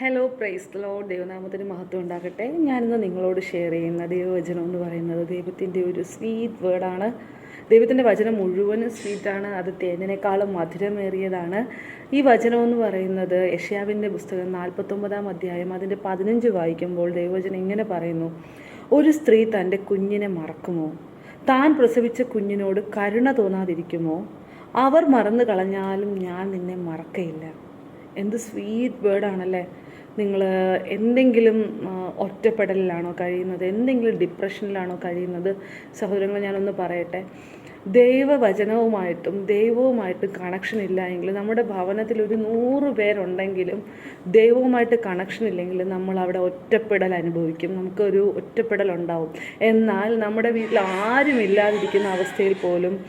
Hello price law ദൈവനാമത്തിന് മഹത്വം ഉണ്ടാകട്ടെ. ഞാനിന്ന് നിങ്ങളോട് ഷെയർ ചെയ്യുന്ന ദൈവവചനം എന്ന് പറയുന്നത് ദൈവത്തിന്റെ ഒരു സ്വീറ്റ് വേർഡാണ് ദൈവത്തിന്റെ വചനം മുഴുവനും സ്വീറ്റാണ് അത് തേനിനേക്കാളും മധുരമേറിയതാണ്. ഈ വചനം എന്ന് പറയുന്നത് യഷ്യാവിന്റെ പുസ്തകം നാൽപ്പത്തൊമ്പതാം അധ്യായം അതിന്റെ പതിനഞ്ച് വായിക്കുമ്പോൾ ദൈവവചനം ഇങ്ങനെ പറയുന്നു. ഒരു സ്ത്രീ തന്റെ കുഞ്ഞിനെ മറക്കുമോ? താൻ പ്രസവിച്ച കുഞ്ഞിനോട് കരുണ തോന്നാതിരിക്കുമോ? അവർ മറന്നു കളഞ്ഞാലും ഞാൻ നിന്നെ മറക്കയില്ല. എന്ത് സ്വീറ്റ് വേർഡാണല്ലേ നിങ്ങൾ എന്തെങ്കിലും ഒറ്റപ്പെടലിലാണോ കഴിയുന്നത്? എന്തെങ്കിലും ഡിപ്രഷനിലാണോ കഴിയുന്നത്? സഹോദരങ്ങൾ ഞാനൊന്ന് പറയട്ടെ. ദൈവവചനവുമായിട്ടും ദൈവവുമായിട്ടും കണക്ഷൻ ഇല്ല എങ്കിൽ നമ്മുടെ ഭവനത്തിൽ ഒരു നൂറ് പേരുണ്ടെങ്കിലും ദൈവവുമായിട്ട് കണക്ഷൻ ഇല്ലെങ്കിൽ നമ്മൾ അവിടെ ഒറ്റപ്പെടൽ അനുഭവിക്കും. നമുക്കൊരു ഒറ്റപ്പെടൽ ഉണ്ടാവും. എന്നാൽ നമ്മുടെ വീട്ടിൽ ആരും ഇല്ലാതിരിക്കുന്ന അവസ്ഥയിൽ പോലും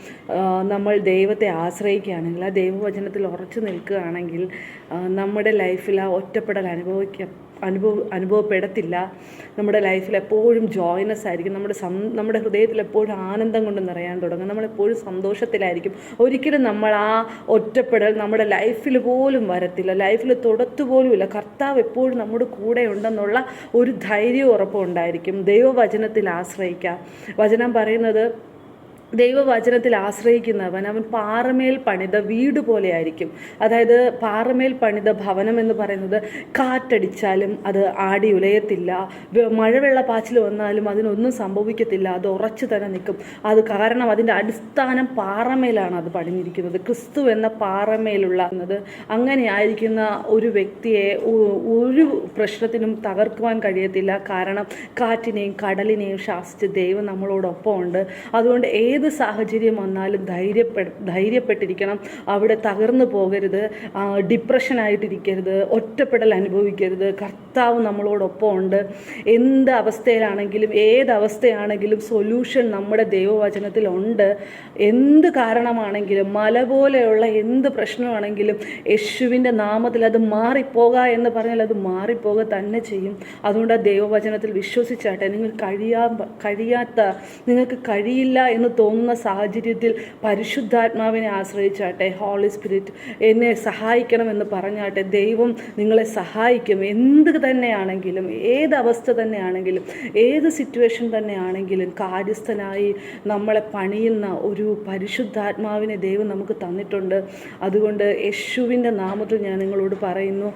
നമ്മൾ ദൈവത്തെ ആശ്രയിക്കുകയാണെങ്കിൽ ആ ദൈവവചനത്തിൽ ഉറച്ചു നിൽക്കുകയാണെങ്കിൽ നമ്മുടെ ലൈഫിൽ ആ ഒറ്റപ്പെടൽ അനുഭവിക്കാം അനുഭവ അനുഭവപ്പെടത്തില്ല. നമ്മുടെ ലൈഫിൽ എപ്പോഴും ജോയിനസ് ആയിരിക്കും. നമ്മുടെ സം നമ്മുടെ ഹൃദയത്തിൽ എപ്പോഴും ആനന്ദം കൊണ്ട് നിറയാൻ തുടങ്ങും. നമ്മളെപ്പോഴും സന്തോഷത്തിലായിരിക്കും. ഒരിക്കലും നമ്മൾ ആ ഒറ്റപ്പെടൽ നമ്മുടെ ലൈഫിൽ പോലും വരത്തില്ല. ലൈഫിൽ തൊടത്തു പോലുമില്ല. കർത്താവ് എപ്പോഴും നമ്മുടെ കൂടെ ഉണ്ടെന്നുള്ള ഒരു ധൈര്യം ഉറപ്പുണ്ടായിരിക്കും. ദൈവവചനത്തിൽ ആശ്രയിക്കാം. വചനം പറയുന്നത് ദൈവവചനത്തിൽ ആശ്രയിക്കുന്നവൻ അവൻ പാറമേൽ പണിത വീട് പോലെയായിരിക്കും. അതായത് പാറമേൽ പണിത ഭവനം എന്ന് പറയുന്നത് കാറ്റടിച്ചാലും അത് ആടി ഉലയത്തില്ല. മഴവെള്ള പാച്ചിൽ വന്നാലും അതിനൊന്നും സംഭവിക്കത്തില്ല. അത് ഉറച്ചു തന്നെ നിൽക്കും. അത് കാരണം അതിന്റെ അടിസ്ഥാനം പാറമേലാണ് അത് പണിഞ്ഞിരിക്കുന്നത്. ക്രിസ്തു എന്ന പാറമേലുള്ള അങ്ങനെ ആയിരിക്കുന്ന ഒരു വ്യക്തിയെ ഒരു പ്രശ്നത്തിനും തകർക്കുവാൻ കഴിയത്തില്ല. കാരണം കാറ്റിനെയും കടലിനെയും ശാസിച്ച് ദൈവം നമ്മളോടൊപ്പം ഉണ്ട് അതുകൊണ്ട് ഏത് സാഹചര്യം വന്നാലും ധൈര്യപ്പെ ധൈര്യപ്പെട്ടിരിക്കണം. അവിടെ തകർന്നു പോകരുത്. ഡിപ്രഷനായിട്ടിരിക്കരുത്. ഒറ്റപ്പെടൽ അനുഭവിക്കരുത്. കർത്താവ് നമ്മളോടൊപ്പം ഉണ്ട് എന്ത് അവസ്ഥയിലാണെങ്കിലും ഏതവസ്ഥയാണെങ്കിലും സൊല്യൂഷൻ നമ്മുടെ ദൈവവചനത്തിലുണ്ട് എന്ത് കാരണമാണെങ്കിലും മല പോലെയുള്ള എന്ത് പ്രശ്നമാണെങ്കിലും യേശുവിന്റെ നാമത്തിൽ അത് മാറിപ്പോക എന്ന് പറഞ്ഞാൽ അത് മാറിപ്പോക തന്നെ ചെയ്യും. അതുകൊണ്ട് ആ ദൈവവചനത്തിൽ വിശ്വസിച്ചാട്ടെ നിങ്ങൾ കഴിയാ കഴിയാത്ത നിങ്ങൾക്ക് കഴിയില്ല എന്ന് തോന്നുന്ന സാഹചര്യത്തിൽ പരിശുദ്ധാത്മാവിനെ ആശ്രയിച്ചാട്ടെ ഹോളി സ്പിരിറ്റ് എന്നെ സഹായിക്കണമെന്ന് പറഞ്ഞാട്ടെ ദൈവം നിങ്ങളെ സഹായിക്കും. എന്ത് തന്നെയാണെങ്കിലും ഏത് അവസ്ഥ തന്നെയാണെങ്കിലും ഏത് സിറ്റുവേഷൻ തന്നെയാണെങ്കിലും കാര്യസ്ഥനായി നമ്മളെ പണിയുന്ന ഒരു പരിശുദ്ധാത്മാവിനെ ദൈവം നമുക്ക് തന്നിട്ടുണ്ട്. അതുകൊണ്ട് യേശുവിന്റെ നാമത്തിൽ ഞാൻ നിങ്ങളോട് പറയുന്നു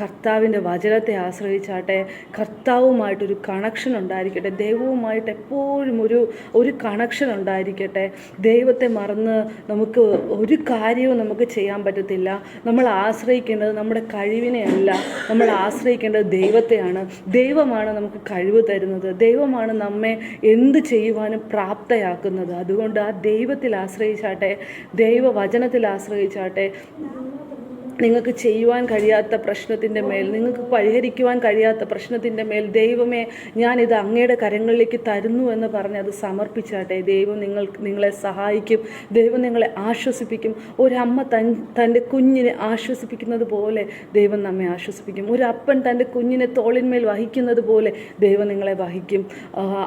കർത്താവിന്റെ വചനത്തെ ആശ്രയിച്ചാട്ടെ കർത്താവുമായിട്ടൊരു കണക്ഷൻ ഉണ്ടായിരിക്കട്ടെ. ദൈവവുമായിട്ട് എപ്പോഴും ഒരു ഒരു കണക്ഷൻ ഉണ്ടായിരിക്കട്ടെ. ദൈവത്തെ മറന്ന് നമുക്ക് ഒരു കാര്യവും നമുക്ക് ചെയ്യാൻ പറ്റത്തില്ല. നമ്മൾ ആശ്രയിക്കേണ്ടത് നമ്മുടെ കഴിവിനെയല്ല. നമ്മൾ ആശ്രയിക്കേണ്ടത് ദൈവത്തെയാണ്. ദൈവമാണ് നമുക്ക് കഴിവ് തരുന്നത്. ദൈവമാണ് നമ്മെ എന്ത് ചെയ്യുവാനും പ്രാപ്തയാക്കുന്നത്. അതുകൊണ്ട് ആ ദൈവത്തിൽ ആശ്രയിച്ചാട്ടെ ദൈവവചനത്തിൽ ആശ്രയിച്ചാട്ടെ നിങ്ങൾക്ക് ചെയ്യുവാൻ കഴിയാത്ത പ്രശ്നത്തിന്റെ മേൽ നിങ്ങൾക്ക് പരിഹരിക്കുവാൻ കഴിയാത്ത പ്രശ്നത്തിന്റെ മേൽ ദൈവമേ ഞാനിത് അങ്ങയുടെ കരങ്ങളിലേക്ക് തരുന്നു എന്ന് പറഞ്ഞ് അത് സമർപ്പിച്ചാട്ടെ. ദൈവം നിങ്ങൾ നിങ്ങളെ സഹായിക്കും. ദൈവം നിങ്ങളെ ആശ്വസിപ്പിക്കും. ഒരമ്മ തൻ തന്റെ കുഞ്ഞിനെ ആശ്വസിപ്പിക്കുന്നത് പോലെ ദൈവം നമ്മെ ആശ്വസിപ്പിക്കും. ഒരു അപ്പൻ തന്റെ കുഞ്ഞിനെ തോളിന്മേൽ വഹിക്കുന്നത് പോലെ ദൈവം നിങ്ങളെ വഹിക്കും.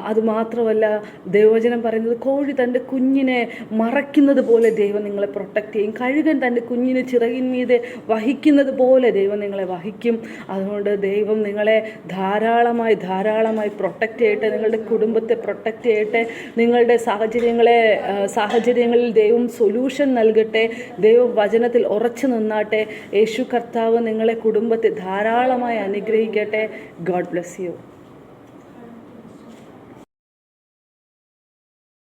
അതുമാത്രമല്ല ദൈവവചനം പറയുന്നത് കോഴി തന്റെ കുഞ്ഞിനെ മറയ്ക്കുന്നത് പോലെ ദൈവം നിങ്ങളെ പ്രൊട്ടക്റ്റ് ചെയ്യും. കഴുകൻ തന്റെ കുഞ്ഞിനെ ചിറകിന്മീതെ വഹിക്കുന്നത് പോലെ ദൈവം നിങ്ങളെ വഹിക്കും. അതുകൊണ്ട് ദൈവം നിങ്ങളെ ധാരാളമായി ധാരാളമായി പ്രൊട്ടക്റ്റ് ചെയ്യട്ടെ. നിങ്ങളുടെ കുടുംബത്തെ പ്രൊട്ടക്റ്റ് ചെയ്യട്ടെ. നിങ്ങളുടെ സാഹചര്യങ്ങളെ സാഹചര്യങ്ങളിൽ ദൈവം സൊല്യൂഷൻ നൽകട്ടെ. ദൈവം വചനത്തിൽ ഉറച്ചു നിന്നാട്ടെ. യേശു കർത്താവ് നിങ്ങളെ കുടുംബത്തെ ധാരാളമായി അനുഗ്രഹിക്കട്ടെ. God bless you